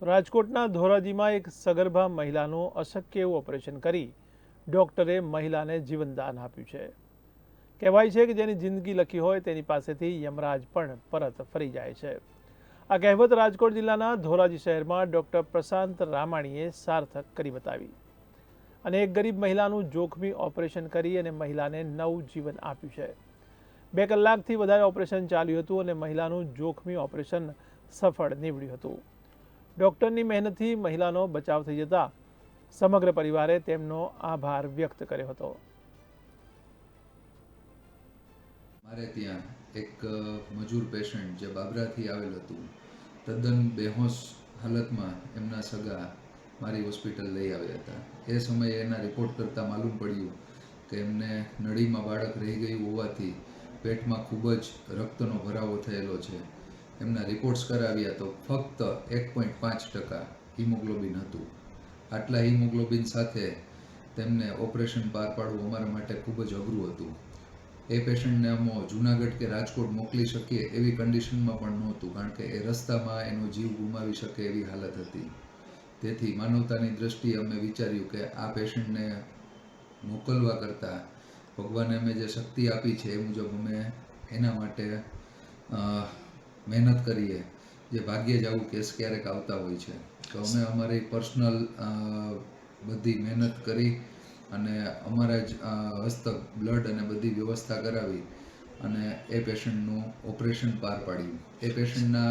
તો રાજકોટના ધોરાજીમાં એક સગર્ભા મહિલાનું અશક્ય એવું ઓપરેશન કરી ડૉક્ટરે મહિલાને જીવનદાન આપ્યું છે. કહેવાય છે કે જેની જિંદગી લખી હોય તેની પાસેથી યમરાજ પણ પરત ફરી જાય છે. આ કહેવત રાજકોટ જિલ્લાના ધોરાજી શહેરમાં ડૉક્ટર પ્રશાંત રામાણીએ સાર્થક કરી બતાવી. અને એક ગરીબ મહિલાનું જોખમી ઓપરેશન કરી અને મહિલાને નવું જીવન આપ્યું છે. બે કલાકથી વધારે ઓપરેશન ચાલ્યું હતું અને મહિલાનું જોખમી ઓપરેશન સફળ નીવડ્યું હતું. ડૉક્ટરની મહેનતથી મહિલાનો બચાવ થઈ જતા સમગ્ર પરિવારે તેમનો આભાર વ્યક્ત કર્યો હતો. મારે ત્યાં એક મજૂર પેશન્ટ જે બાબરાથી આવેલ હતું, તદ્દન બેહોશ હાલતમાં એમના સગા મારી હોસ્પિટલ લઈ આવ્યા હતા. એ સમયે એના રિપોર્ટ કરતાં માલુમ પડ્યું કે એમને નળીમાં બાળક રહી ગયું હોવાથી પેટમાં ખૂબ જ રક્તનો ભરાવો થયેલો છે. એમના રિપોર્ટ્સ કરાવ્યા તો ફક્ત એક પોઈન્ટ પાંચ ટકા હિમોગ્લોબિન હતું. આટલા હિમોગ્લોબિન સાથે તેમને ઓપરેશન પાર પાડવું અમારા માટે ખૂબ જ અઘરું હતું. એ પેશન્ટને અમો જુનાગઢ કે રાજકોટ મોકલી શકીએ એવી કન્ડિશનમાં પણ નહોતું, કારણ કે એ રસ્તામાં એનો જીવ ગુમાવી શકે એવી હાલત હતી. તેથી માનવતાની દ્રષ્ટિએ અમે વિચાર્યું કે આ પેશન્ટને મોકલવા કરતાં ભગવાને અમે જે શક્તિ આપી છે એ મુજબ અમે એના માટે મહેનત કરીએ જે ભાગ્યે જ આવું કેસ ક્યારેક આવતા હોય છે. તો અમે અમારી પર્સનલ બધી મહેનત કરી અને અમારા જ હસ્તક બ્લડ અને બધી વ્યવસ્થા કરાવી અને એ પેશન્ટનું ઓપરેશન પાર પાડ્યું. એ પેશન્ટના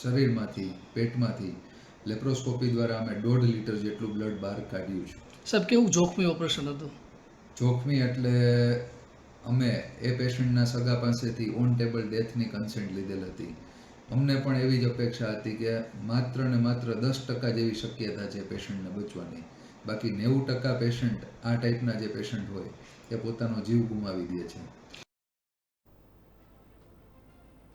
શરીરમાંથી પેટમાંથી લેપ્રોસ્કોપી દ્વારા અમે દોઢ લીટર જેટલું બ્લડ બહાર કાઢ્યું છે. સાહેબ કેવું જોખમી ઓપરેશન હતું? જોખમી એટલે અમે એ પેશન્ટના સગા પાસેથી ઓન ટેબલ ડેથની કન્સેન્ટ લીધેલ હતી. અમને પણ એવી જ અપેક્ષા હતી કે માત્ર ને માત્ર દસ ટકા જેવી શક્યતા છે પેશન્ટને બચવાની. બાકી નેવું ટકા પેશન્ટ આ ટાઈપના જે પેશન્ટ હોય, એ પોતાનો જીવ ગુમાવી દે છે.